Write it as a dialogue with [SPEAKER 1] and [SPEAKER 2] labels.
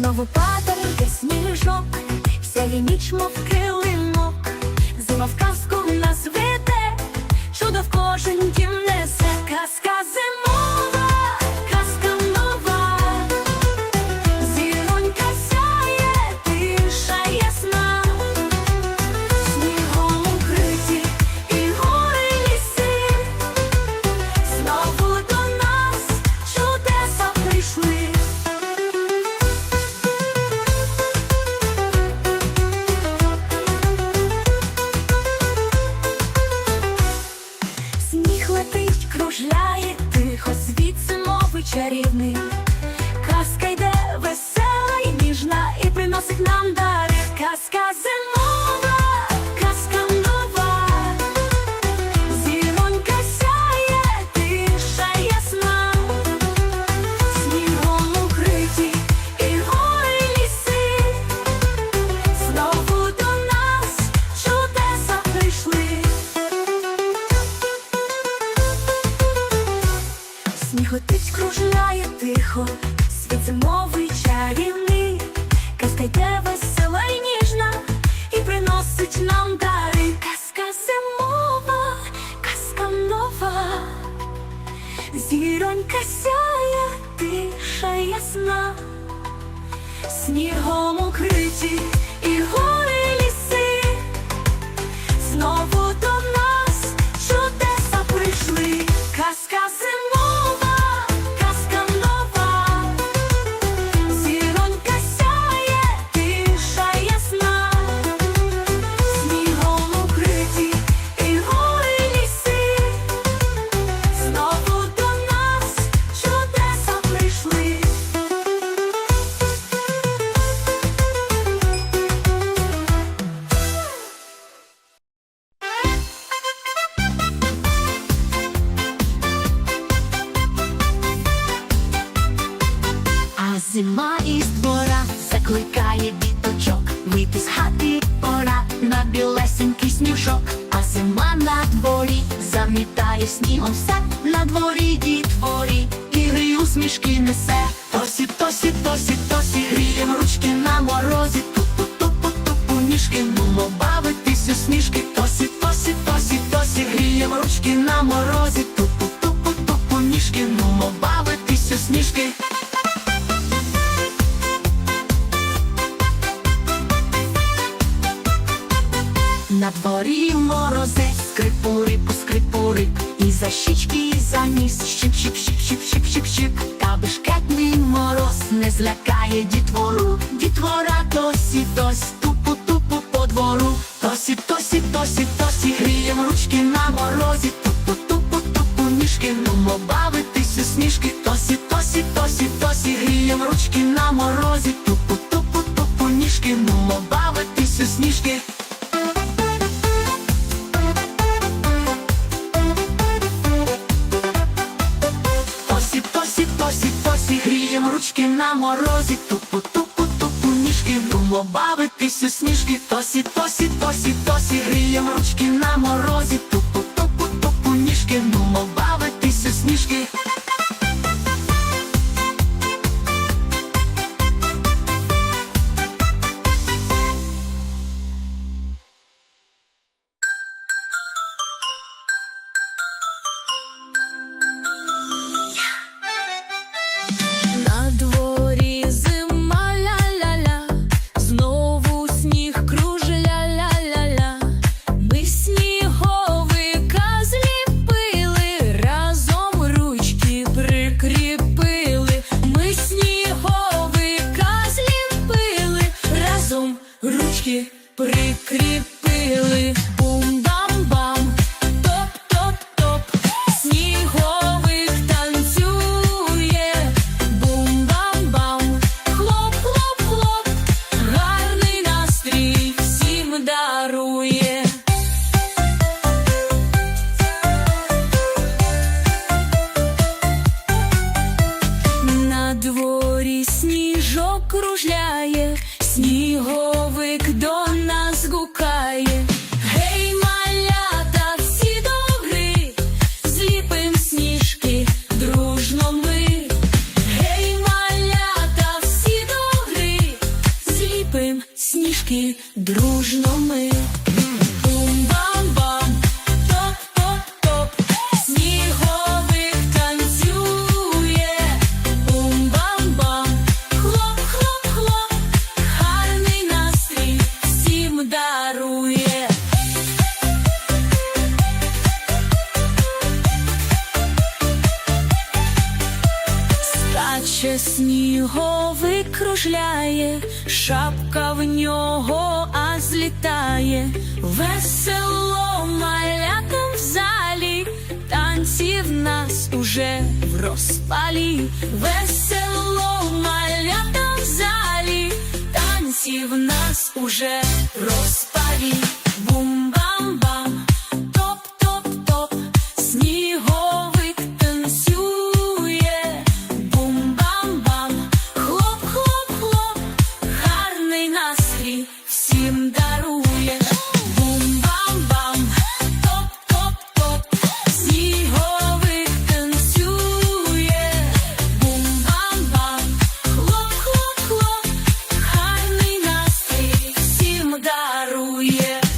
[SPEAKER 1] Знову падає сніжок, сяє ніч, мов килимок, зима в казку нас веде, чудо в кожен дім чарівний. Казка йде весела і ніжна, і приносить нам дари. Казка чарівний, казка йде весела і ніжна, і приносить нам дари. Казка зимова, казка нова, зіронька сяє, тиша ясна, снігом укриті
[SPEAKER 2] зима із двора закликає діточок Вийти з хати. Пора на білесенький сніжок А зима на дворі замітає снігом все. На дворі дітворі ігри усмішки несе. Тосі, тосі, тосі, тосі, грієм ручки на морозі. Тупу-тупу-тупу ніжки, нумо бавитись у На дворі морозець, скрипурик, скрипурик, і за щічки, і за ніс, щип, щип, щип, щип, щип, щип, щип. Та бешкетний мороз не злякає дітвору. Дітвора досі, досі, тупу, тупу по двору. Тосі, тосі, тосі, тосі, грієм ручки на морозі. Тупу, тупу, тупу, ніжки, нумо бавитись у сніжки. Тосі, тосі, тосі, тосі, грієм ручки на морозі. Тупу, тупу, тупу, ніжки, нумо бавитись у сніжки. Тосі, тосі, грієм ручки на морозі, тупу, тупу, тупу, ніжки, думо бавитись у сніжки, тосі, тосі, тосі, тосі, грієм ручки на морозі, тупу,
[SPEAKER 1] дарує. руки дружно ми. Наче сніговик кружляє, шапка в нього а злітає, весело малятам в залі, танці в нас уже в розпалі, весело малятам в залі, танці в нас уже в розпалі. yeah.